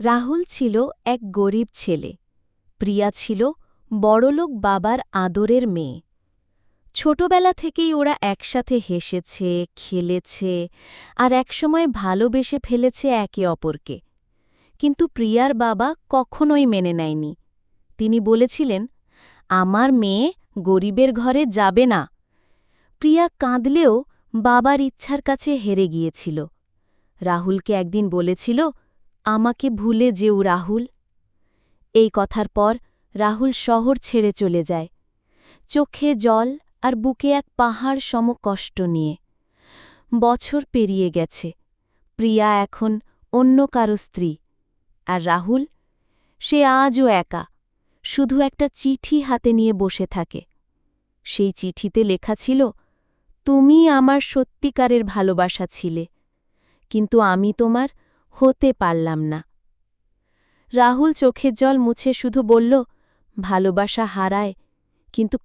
রাহুল ছিল এক গরিব ছেলে। প্রিয়া ছিল বড়লোক বাবার আদরের মেয়ে। ছোটবেলা থেকেই ওরা একসাথে হেসেছে, খেলেছে আর একসময় ভালোবেসে ফেলেছে একে অপরকে। কিন্তু প্রিয়ার বাবা কখনোই মেনে নেয়নি। তিনি বলেছিলেন, আমার মেয়ে গরিবের ঘরে যাবে না। প্রিয়া কাঁদলেও বাবার ইচ্ছার কাছে হেরে গিয়েছিল। রাহুলকে একদিন বলেছিল আমাকে ভুলে যেও রাহুল। এই কথার পর রাহুল শহর ছেড়ে চলে যায়। চোখে জল আর বুকে এক পাহাড় সম কষ্ট নিয়ে। বছর পেরিয়ে গেছে। প্রিয়া এখন অন্য কারও স্ত্রী। আর রাহুল? সে আজও একা। শুধু একটা চিঠি হাতে নিয়ে বসে থাকে। সেই চিঠিতে লেখা ছিল, তুমি আমার সত্যিকারের ভালোবাসা ছিলে। কিন্তু আমি তোমার হতে পারলাম না। রাহুল চোখের জল মুছে শুধু বলল ভালোবাসা হারায় কিন্তু